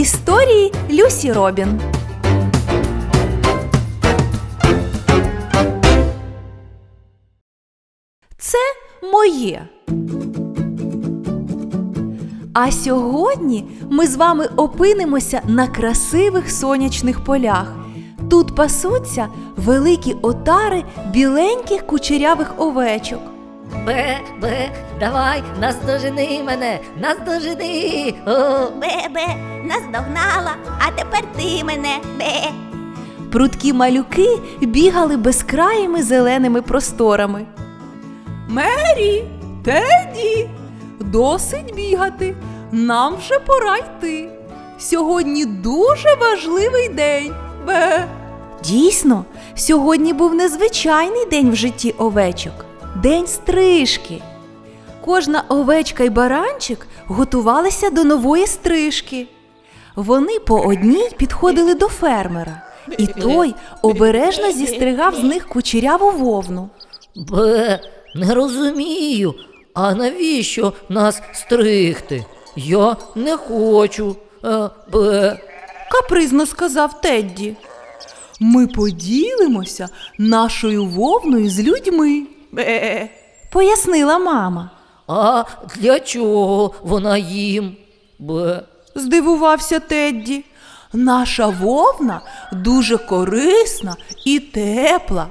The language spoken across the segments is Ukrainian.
Історії Люсі Робін. Це моє. А сьогодні ми з вами опинимося на красивих сонячних полях. Тут пасуться великі отари біленьких кучерявих овечок. Бе, бе, давай, наздожени мене, наздожени. О, Бе-бе, наздогнала, а тепер ти мене. Бе. Прудкі малюки бігали безкраїми зеленими просторами. Мері, Теді, досить бігати. Нам вже пора йти. Сьогодні дуже важливий день. Бе. Дійсно, сьогодні був незвичайний день в житті овечок день стрижки. Кожна овечка й баранчик готувалися до нової стрижки. Вони по одній підходили до фермера, і той обережно зістригав з них кучеряву вовну. бе, не розумію. А навіщо нас стригти? Я не хочу. Е, бе. капризно сказав Тедді. Ми поділимося нашою вовною з людьми. Бе. Пояснила мама. А для чого вона їм? Бе. Здивувався Тедді. Наша вовна дуже корисна і тепла.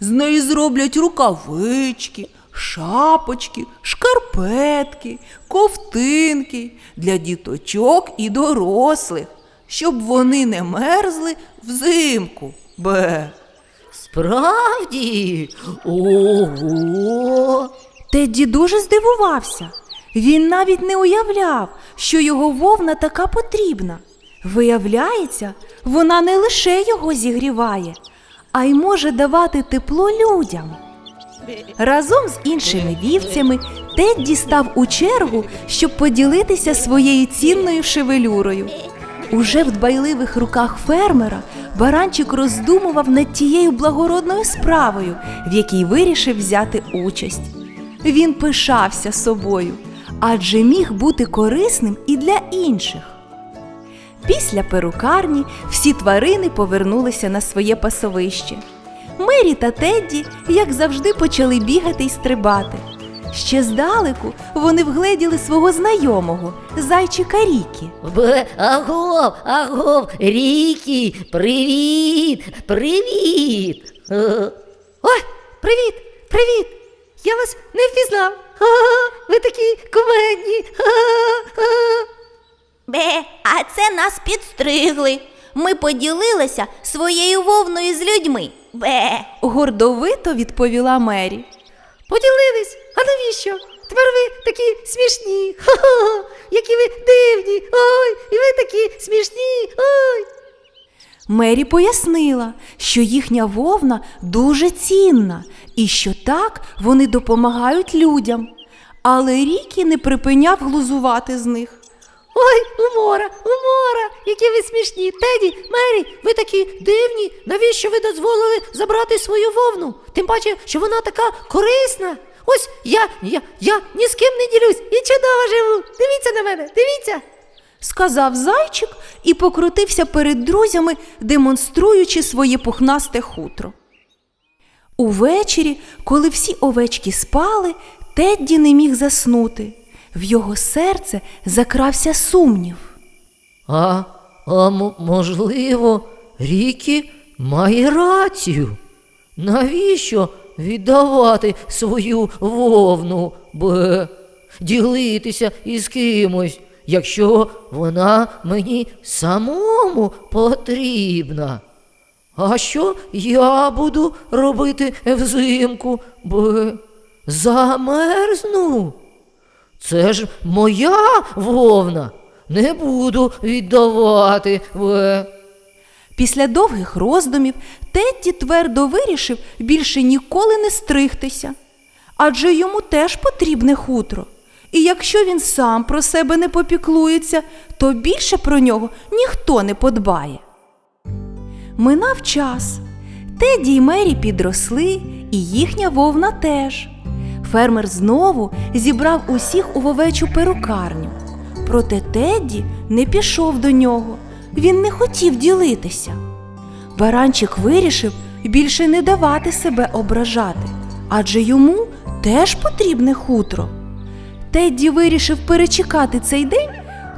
З неї зроблять рукавички, шапочки, шкарпетки, ковтинки для діточок і дорослих, щоб вони не мерзли взимку. Бе. Справді? Ого. Тедді дуже здивувався. Він навіть не уявляв, що його вовна така потрібна. Виявляється, вона не лише його зігріває, а й може давати тепло людям. Разом з іншими вівцями Тедді став у чергу, щоб поділитися своєю цінною шевелюрою. Уже в дбайливих руках фермера баранчик роздумував над тією благородною справою, в якій вирішив взяти участь. Він пишався собою, адже міг бути корисним і для інших. Після перукарні всі тварини повернулися на своє пасовище. Мері та Тедді, як завжди, почали бігати й стрибати. Ще здалеку вони вгледіли свого знайомого, зайчика Рікі. Бе, агов, агов, Рікі, привіт, привіт. Е, Ой, привіт, привіт. Я вас не впізнав. Ага, ви такі кумедні. Бе, а це нас підстригли. Ми поділилися своєю вовною з людьми. Бе. Гордовито відповіла Мері. Поділились? А навіщо? Тепер ви такі смішні. Ха-ха, які ви дивні. Ой, і ви такі смішні. Ой. Мері пояснила, що їхня вовна дуже цінна і що так вони допомагають людям. Але Рікі не припиняв глузувати з них. Ой, умора, умора, які ви смішні. Теді, Мері, ви такі дивні. Навіщо ви дозволили забрати свою вовну? Тим паче, що вона така корисна. Ось я, я, я ні з ким не ділюсь і чудово живу. Дивіться на мене, дивіться. сказав зайчик і покрутився перед друзями, демонструючи своє пухнасте хутро. Увечері, коли всі овечки спали, Тедді не міг заснути. В його серце закрався сумнів. А, а можливо, Рікі має рацію. Навіщо віддавати свою вовну, бе, ділитися із кимось, якщо вона мені самому потрібна? А що я буду робити взимку, бе, замерзну? Це ж моя вовна. Не буду віддавати. Бе. Після довгих роздумів Тедді твердо вирішив більше ніколи не стригтися. Адже йому теж потрібне хутро. І якщо він сам про себе не попіклується, то більше про нього ніхто не подбає. Минав час. Теді й Мері підросли, і їхня вовна теж. Фермер знову зібрав усіх у вовечу перукарню. Проте Тедді не пішов до нього. Він не хотів ділитися. Баранчик вирішив більше не давати себе ображати, адже йому теж потрібне хутро. Тедді вирішив перечекати цей день,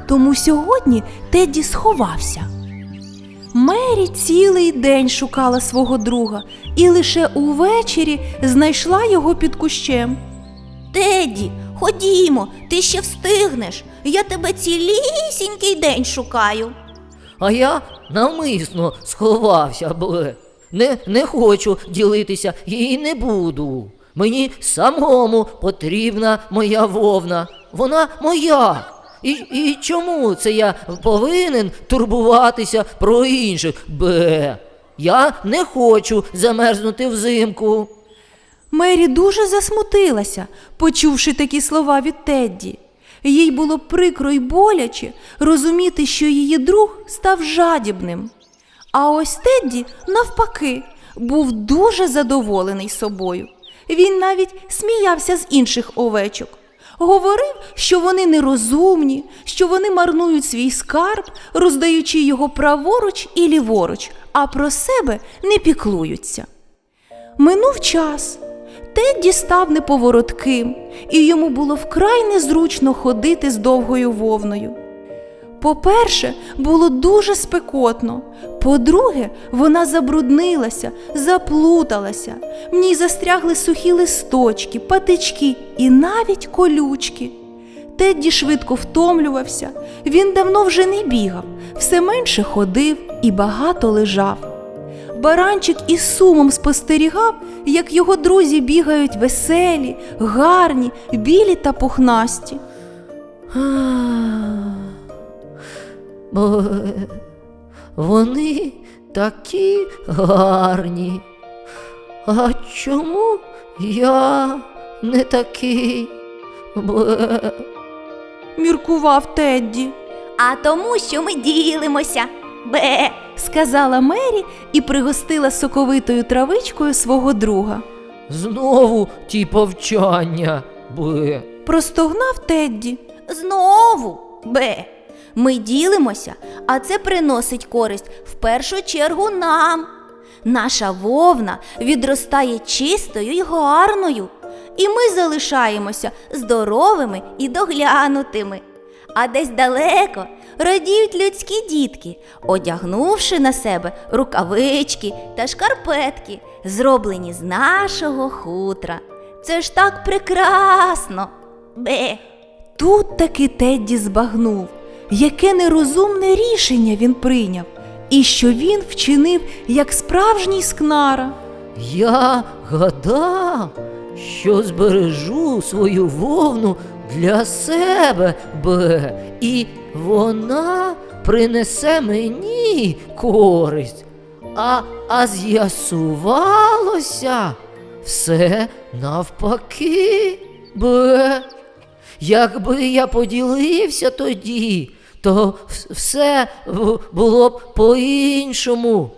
тому сьогодні Тедді сховався. Мері цілий день шукала свого друга і лише увечері знайшла його під кущем. Теді, ходімо, ти ще встигнеш. Я тебе цілісінький день шукаю. А я навмисно сховався, б. Не, не хочу ділитися і не буду. Мені самому потрібна моя вовна. Вона моя. І, і чому це я повинен турбуватися про інших? Б. Я не хочу замерзнути взимку. Мері дуже засмутилася, почувши такі слова від Тедді. Їй було прикро й боляче розуміти, що її друг став жадібним. А ось Тедді, навпаки, був дуже задоволений собою. Він навіть сміявся з інших овечок. Говорив, що вони нерозумні, що вони марнують свій скарб, роздаючи його праворуч і ліворуч, а про себе не піклуються. Минув час. Тедді став неповоротким, і йому було вкрай незручно ходити з довгою вовною. По-перше, було дуже спекотно. По-друге, вона забруднилася, заплуталася. В ній застрягли сухі листочки, патички і навіть колючки. Тедді швидко втомлювався. Він давно вже не бігав, все менше ходив і багато лежав. Баранчик із сумом спостерігав, як його друзі бігають веселі, гарні, білі та пухнасті. Бо вони такі гарні. А чому я не такий? Бе. Міркував Тедді, А тому, що ми ділимося. Бе. Сказала Мері і пригостила соковитою травичкою свого друга. Знову ті повчання. Бе. Простогнав Тедді. Знову Б. Ми ділимося, а це приносить користь в першу чергу нам. Наша вовна відростає чистою й гарною, і ми залишаємося здоровими і доглянутими. А десь далеко радіють людські дітки, одягнувши на себе рукавички та шкарпетки, зроблені з нашого хутра. Це ж так прекрасно. Бе. Тут таки Тедді збагнув, яке нерозумне рішення він прийняв, і що він вчинив як справжній скнара. Я гадав, що збережу свою вовну для себе, бе, і вона принесе мені користь. А, а з'ясувалося все навпаки, бе. Якби я поділився тоді, то все було б по-іншому.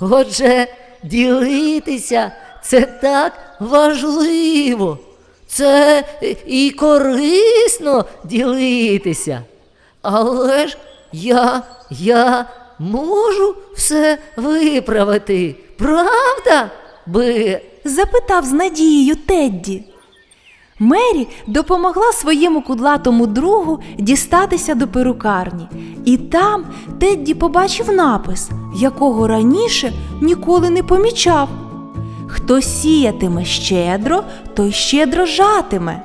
Отже, ділитися це так важливо. Це і корисно ділитися. Але ж я, я можу все виправити, правда? Би. запитав з надією Тедді. Мері допомогла своєму кудлатому другу дістатися до перукарні, і там Тедді побачив напис, якого раніше ніколи не помічав. Хто сіятиме щедро, той щедро жатиме.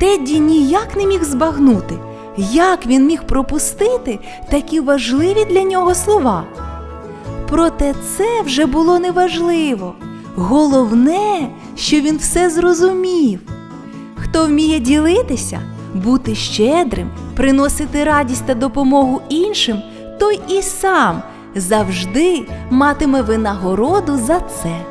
Тедді ніяк не міг збагнути, як він міг пропустити такі важливі для нього слова. Проте це вже було неважливо. Головне, що він все зрозумів. Хто вміє ділитися, бути щедрим, приносити радість та допомогу іншим, той і сам завжди матиме винагороду за це.